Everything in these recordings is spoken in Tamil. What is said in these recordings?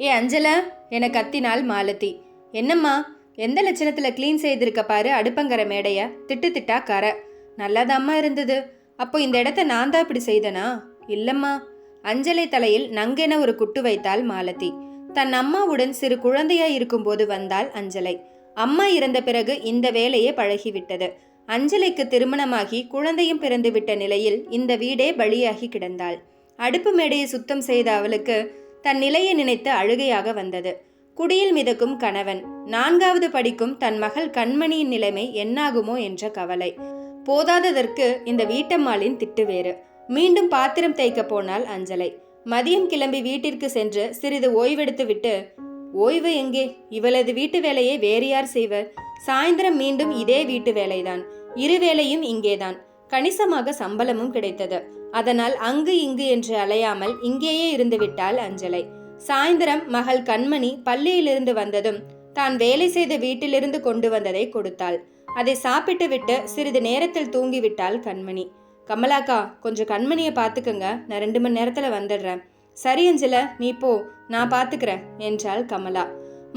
ஏ அஞ்சலா என கத்தினாள் மாலதி என்னம்மா எந்த லட்சணத்தில் க்ளீன் செய்திருக்க பாரு அடுப்பங்கர மேடைய. திட்டு திட்டா கர. நல்லாதாம்மா இருந்தது. அப்போ இந்த இடத்த நான் தான் இப்படி செய்தனா? இல்லம்மா. அஞ்சலை தலையில் நங்கென ஒரு குட்டு வைத்தாள் மாலதி தன் அம்மாவுடன் சிறு குழந்தையாய் இருக்கும்போது வந்தாள் அஞ்சலை. அம்மா இறந்த பிறகு இந்த வேலையே பழகிவிட்டது. அஞ்சலைக்கு திருமணமாகி குழந்தையும் பிறந்துவிட்ட நிலையில் இந்த வீடே பலியாகி கிடந்தாள். அடுப்பு மேடையை சுத்தம் செய்த அவளுக்கு தன் நிலையை நினைத்து அழுகையாக வந்தது. குடியில் மிதக்கும் கணவன் நான்காவது படிக்கும் தன் மகள் கண்மணியின் நிலைமை என்னாகுமோ என்ற கவலை. போதாததற்கு இந்த வீட்டம்மாளின் திட்டு வேறு. மீண்டும் பாத்திரம் தேய்க்க போனால் அஞ்சலை. மதியம் கிளம்பி வீட்டிற்கு சென்று சிறிது ஓய்வெடுத்து விட்டு ஓய்வு எங்கே? இவளது வீட்டு வேலையை வேறு யார் செய்வர்? சாயந்தரம் மீண்டும் இதே வீட்டு வேலைதான். இருவேளையும் இங்கேதான். கணிசமாக சம்பளமும் கிடைத்தது. அதனால் அங்கு இங்கு என்று அலையாமல் இங்கேயே இருந்துவிட்டாள் அஞ்சலை. சாயந்தரம் மகள் கண்மணி பள்ளியிலிருந்து வந்ததும் தான் வேலை செய்த வீட்டிலிருந்து கொண்டு வந்ததை கொடுத்தாள். அதை சாப்பிட்டுவிட்டு சிறிது நேரத்தில் தூங்கிவிட்டாள் கண்மணி. கமலாக்கா கொஞ்சம் கண்மணியை பார்த்துக்கங்க. நான் ரெண்டு மணி நேரத்தில் வந்துடுறேன். சரி அஞ்சல நீ போ. நான் பார்த்துக்கிறேன் என்றாள் கமலா.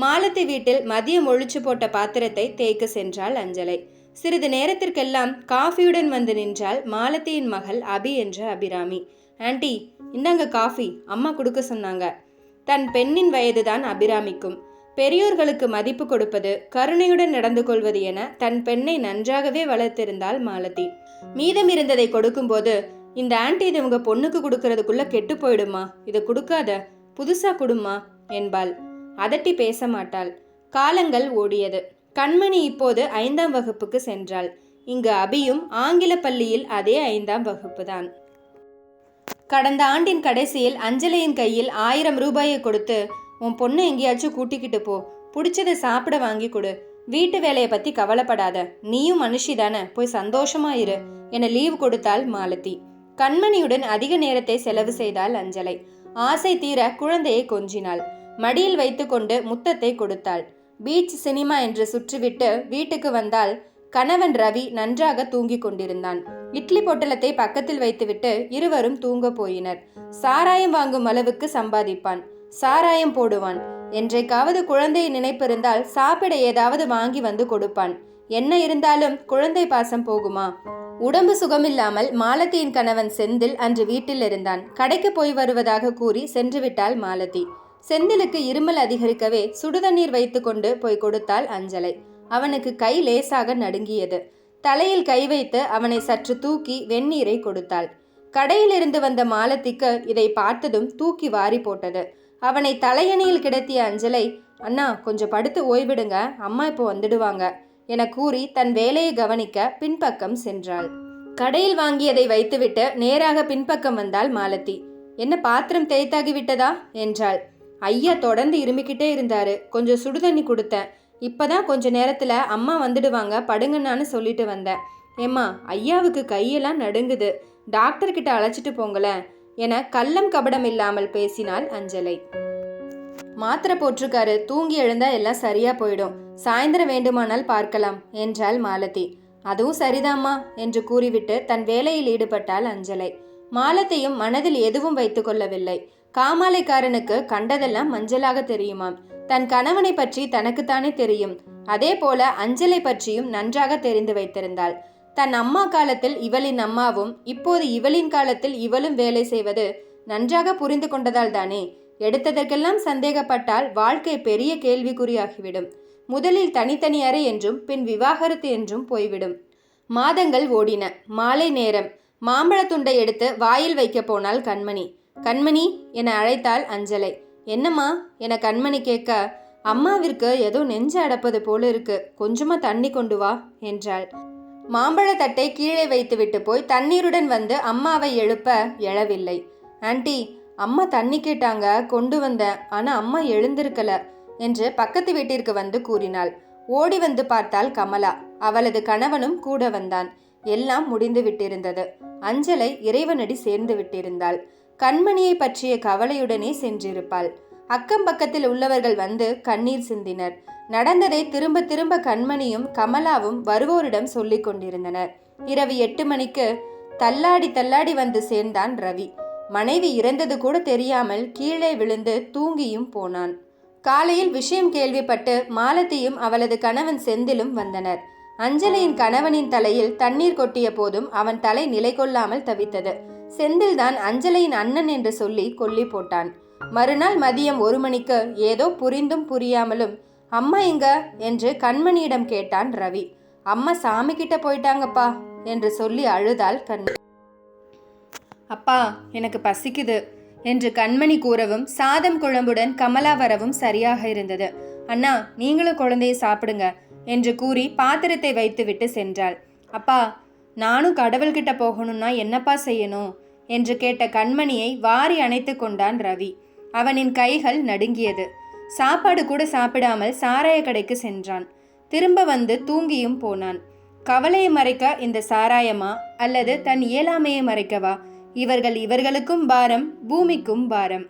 மாலத்தி வீட்டில் மதியம் ஒழிச்சு போட்ட பாத்திரத்தை தேய்க்க சென்றாள் அஞ்சலை. சிறிது நேரத்திற்கெல்லாம் காஃபியுடன் வந்து நின்றாள் மாலத்தியின் மகள் அபி என்ற அபிராமி. ஆண்டி இந்தாங்க காஃபி அம்மா கொடுக்க சொன்னாங்க. தன் பெண்ணின் வயதுதான் அபிராமிக்கும். பெரியோர்களுக்கு மதிப்பு கொடுப்பது கருணையுடன் நடந்து கொள்வது என தன் பெண்ணை நன்றாகவே வளர்த்திருந்தாள் மாலதி. மீதம் இருந்ததை கொடுக்கும்போது இந்த ஆண்டி இது உங்க பொண்ணுக்கு கொடுக்கறதுக்குள்ள கெட்டு போயிடுமா? இதை கொடுக்காத புதுசா கொடுமா? என்பாள். அதட்டி பேச மாட்டாள். காலங்கள் ஓடியது. கண்மணி இப்போது ஐந்தாம் வகுப்புக்கு சென்றாள். இங்கு அபியும் ஆங்கில பள்ளியில் அதே ஐந்தாம் வகுப்புதான். கடந்த ஆண்டின் கடைசியில் அஞ்சலியின் கையில் ஆயிரம் ரூபாயை கொடுத்து உன் பொண்ணு எங்கேயாச்சும் கூட்டிக்கிட்டு போ. பிடிச்சதை சாப்பிட வாங்கி கொடு. வீட்டு வேலையை பத்தி கவலைப்படாத. நீயும் மனுஷி தானே. போய் சந்தோஷமா இரு. என லீவ் கொடுத்தாள் மாலதி. கண்மணியுடன் அதிக நேரத்தை செலவு செய்தாள் அஞ்சலை. ஆசை தீர குழந்தையை கொஞ்சினாள். மடியில் வைத்துக்கொண்டு முத்தத்தை கொடுத்தாள். பீச் சினிமா என்று சுற்றிவிட்டு வீட்டுக்கு வந்தால் கணவன் ரவி நன்றாக தூங்கிக் கொண்டிருந்தான். இட்லி பொட்டலத்தை பக்கத்தில் வைத்துவிட்டு இருவரும் தூங்க போயினர். சாராயம் வாங்கும் அளவுக்கு சம்பாதிப்பான். சாராயம் போடுவான். என்றைக்காவது குழந்தையை நினைப்பிருந்தால் சாப்பிட ஏதாவது வாங்கி வந்து கொடுப்பான். என்ன இருந்தாலும் குழந்தை பாசம் போகுமா? உடம்பு சுகமில்லாமல் மாலதியின் கணவன் செந்தில் அன்று வீட்டில் இருந்தான். கடைக்கு போய் வருவதாக கூறி சென்று விட்டாள் மாலதி. செந்திலுக்கு இருமல் அதிகரிக்கவே சுடுதண்ணீர் வைத்துக்கொண்டு போய் கொடுத்தாள் அஞ்சலை. அவனுக்கு கை லேசாக நடுங்கியது. தலையில் கை வைத்து அவனை சற்று தூக்கி வெந்நீரை கொடுத்தாள். கடையிலிருந்து வந்த மாலத்திக்கு இதை பார்த்ததும் தூக்கி வாரி போட்டது. அவனை தலையணியில் கிடத்திய அஞ்சலை அண்ணா கொஞ்சம் படுத்து ஓய்விடுங்க. அம்மா இப்போ வந்துடுவாங்க என கூறி தன் வேலையை கவனிக்க பின்பக்கம் சென்றாள். கடையில் வாங்கியதை வைத்துவிட்டு நேராக பின்பக்கம் வந்தாள் மாலத்தி என்ன பாத்திரம் தேய்த்தாகி விட்டதா? என்றாள். ஐயா தொடர்ந்து இருமிக்கிட்டே இருந்தார். கொஞ்சம் சுடுதண்ணி கொடுத்தேன். இப்போ தான் கொஞ்ச நேரத்தில் அம்மா வந்துடுவாங்க படுங்கன்னான்னு சொல்லிட்டு வந்தேன். ஏம்மா ஐயாவுக்கு கையெல்லாம் நடுங்குது. டாக்டர்கிட்ட அழைச்சிட்டு போங்களேன் என கள்ளம் கபடம் இல்லாமல் பேசினாள் அஞ்சலை. மாத்திரை போட்டிருக்காரு தூங்கி எழுந்தா எல்லாம் சரியா போயிடும். சாயந்தரம் வேண்டுமானால் பார்க்கலாம் என்றாள் மாலதி. அதுவும் சரிதாம்மா என்று கூறிவிட்டு தன் வேலையில் ஈடுபட்டாள் அஞ்சலை. மாலத்தையும் மனதில் எதுவும் வைத்துக் கொள்ளவில்லை. காமாலைக்காரனுக்கு கண்டதெல்லாம் மஞ்சளாக தெரியுமாம். தன் கணவனை பற்றி தனக்குத்தானே தெரியும். அதே போல அஞ்சலை பற்றியும் நன்றாக தெரிந்து வைத்திருந்தாள். தன் அம்மா காலத்தில் இவளின் அம்மாவும் இப்போது இவளின் காலத்தில் இவளும் வேலை செய்வது நன்றாக புரிந்து கொண்டதால் தானே. எடுத்ததற்கெல்லாம் சந்தேகப்பட்டால் வாழ்க்கை பெரிய கேள்விக்குறியாகிவிடும். முதலில் தனித்தனி அறை என்றும் பின் விவாகரத்து என்றும் போய்விடும். மாதங்கள் ஓடின. மாலை நேரம். மாம்பழத்துண்டை எடுத்து வாயில் வைக்க போனாள் கண்மணி. கண்மணி என அழைத்தாள் அஞ்சலை. என்னம்மா? என கண்மணி கேட்க அம்மாவிற்கு ஏதோ நெஞ்சு அடப்பது போல இருக்கு. கொஞ்சமா தண்ணி கொண்டு வா என்றாள். மாம்பழத்தட்டை கீழே வைத்துவிட்டு போய் தண்ணீருடன் வந்து அம்மாவை எழுப்ப எழவில்லை. ஆண்டி அம்மா தண்ணி கேட்டாங்க கொண்டு வந்தேன். ஆனா அம்மா எழுந்திருக்கல என்று பக்கத்து வீட்டிற்கு வந்து கூறினாள். ஓடி வந்து பார்த்தாள் கமலா. அவளது கணவனும் கூட வந்தான். எல்லாம் முடிந்து விட்டிருந்தது. அஞ்சலை இறைவனடி சேர்ந்து விட்டிருந்தாள். கண்மணியை பற்றிய கவலையுடனே சென்றிருப்பாள். அக்கம் பக்கத்தில் உள்ளவர்கள் வந்து கண்ணீர் சிந்தினர். நடந்ததை திரும்ப திரும்ப கண்மணியும் கமலாவும் வருவோரிடம் சொல்லிக் கொண்டிருந்தனர். இரவு எட்டு மணிக்கு தள்ளாடி தள்ளாடி வந்து சேர்ந்தான் ரவி. மனைவி இறந்தது கூட தெரியாமல் கீழே விழுந்து தூங்கியும் போனான். காலையில் விஷயம் கேள்விப்பட்டு மாலத்தியும் அவளது கணவன் செந்திலும் வந்தனர். அஞ்சலியின் கணவனின் தலையில் தண்ணீர் கொட்டிய போதும் அவன் தலை நிலை கொள்ளாமல் தவித்தது. செந்தில்தான் அஞ்சலியின் அண்ணன் என்று சொல்லி கொல்லி போட்டான். மறுநாள் மதியம் ஒரு மணிக்கு ஏதோ புரிந்தும் புரியாமலும் அம்மா எங்க? என்று கண்மணியிடம் கேட்டான் ரவி. அம்மா சாமி கிட்ட போயிட்டாங்கப்பா என்று சொல்லி அழுதாள் கண். அப்பா எனக்கு பசிக்குது என்று கண்மணி கூறவும் சாதம் குழம்புடன் கமலா வரவும் சரியாக இருந்தது. அண்ணா நீங்களும் குழந்தையை சாப்பிடுங்க. என்று கூறி பாத்திரத்தை வைத்துவிட்டு சென்றாள். அப்பா நானும் கடவுள்கிட்ட போகணும்னா என்னப்பா செய்யணும்? என்று கேட்ட கண்மணியை வாரி அணைத்து கொண்டான் ரவி. அவனின் கைகள் நடுங்கியது. சாப்பாடு கூட சாப்பிடாமல் சாராய கடைக்கு சென்றான். திரும்ப வந்து தூங்கியும் போனான். கவலையை மறைக்க இந்த சாராயமா? அல்லது தன் இயலாமையை மறைக்கவா? இவர்கள் இவர்களுக்கும் பாரம் பூமிக்கும் பாரம்.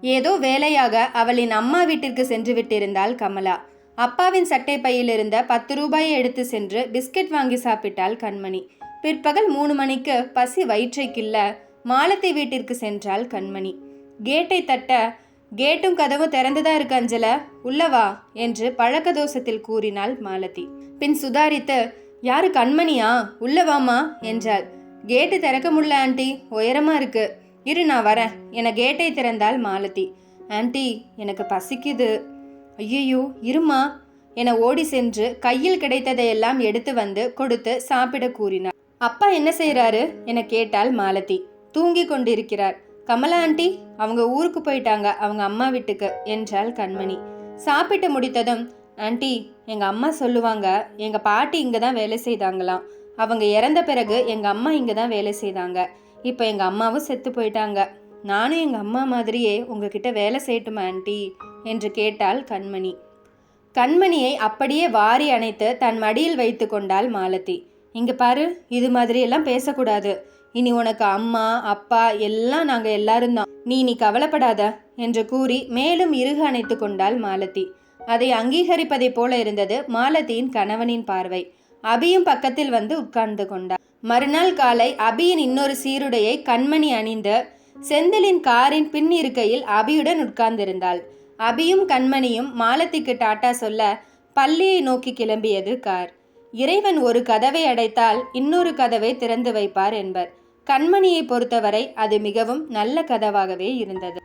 ஏதோ வேலையாக அவளின் அம்மா வீட்டிற்கு சென்று விட்டிருந்தாள் கமலா. அப்பாவின் சட்டை பையில் இருந்த பத்து ரூபாயை எடுத்து சென்று பிஸ்கட் வாங்கி சாப்பிட்டாள் கண்மணி. பிற்பகல் மூணு மணிக்கு பசி வயிற்றை கிள்ள மாலத்தை வீட்டிற்கு சென்றாள் கண்மணி. கேட்டை தட்ட கேட்டும் கதவும் திறந்துதான் இருக்கு அஞ்சல? உள்ளவா என்று பழக்க தோஷத்தில் கூறினாள் மாலதி. பின் சுதாரித்து யாரு கண்மணியா? உள்ளவாமா என்றாள். கேட்டு திறக்க முடியல ஆண்டி உயரமா இருக்கு. இரு நான் வரேன் என கேட்டை திறந்தாள் மாலதி. ஆண்டி எனக்கு பசிக்குது. ஐயையோ இருமா? என ஓடி சென்று கையில் கிடைத்ததையெல்லாம் எடுத்து வந்து கொடுத்து சாப்பிட கூறினார் அப்பா என்ன செய்கிறாரு என கேட்டாள் மாலதி. தூங்கி கொண்டிருக்கிறார். கமலா ஆண்டி அவங்க ஊருக்கு போயிட்டாங்க. அவங்க அம்மா வீட்டுக்கு என்றாள் கண்மணி. சாப்பிட்டு முடித்ததும் ஆண்டி எங்கள் அம்மா சொல்லுவாங்க எங்கள் பாட்டி இங்கே தான் வேலை செய்தாங்களாம். அவங்க இறந்த பிறகு எங்கள் அம்மா இங்கே தான் வேலை செய்தாங்க. இப்போ எங்கள் அம்மாவும் செத்து போயிட்டாங்க. நானும் எங்கள் அம்மா மாதிரியே உங்ககிட்ட வேலை செய்யட்டுமா ஆண்டி? என்று கேட்டாள் கண்மணி. கண்மணியை அப்படியே வாரி அணைத்து தன் மடியில் வைத்து கொண்டாள் மாலதி. இங்க பாரு இது மாதிரியெல்லாம் பேசக்கூடாது. இனி உனக்கு அம்மா அப்பா எல்லாம் நாங்க எல்லாரும் தான். நீ நீ கவலைப்படாத என்று கூறி மேலும் இறுக அணைத்து கொண்டாள் மாலதி. அதை அங்கீகரிப்பதைப் போல இருந்தது மாலதியின் கணவனின் பார்வை. அபியும் பக்கத்தில் வந்து உட்கார்ந்து கொண்டார் மறுநாள் காலை அபியின் இன்னொரு சீருடையை கண்மணி அணிந்து செந்திலின் காரின் பின் இருக்கையில் அபியுடன் உட்கார்ந்திருந்தாள். அபியும் கண்மணியும் மாலத்திக்கு டாட்டா சொல்ல பள்ளியை நோக்கி கிளம்பியது கார். இறைவன் ஒரு கதவை அடைத்தால் இன்னொரு கதவை திறந்து வைப்பார் என்பர். கண்மணியை பொறுத்தவரை அது மிகவும் நல்ல கதவாகவே இருந்தது.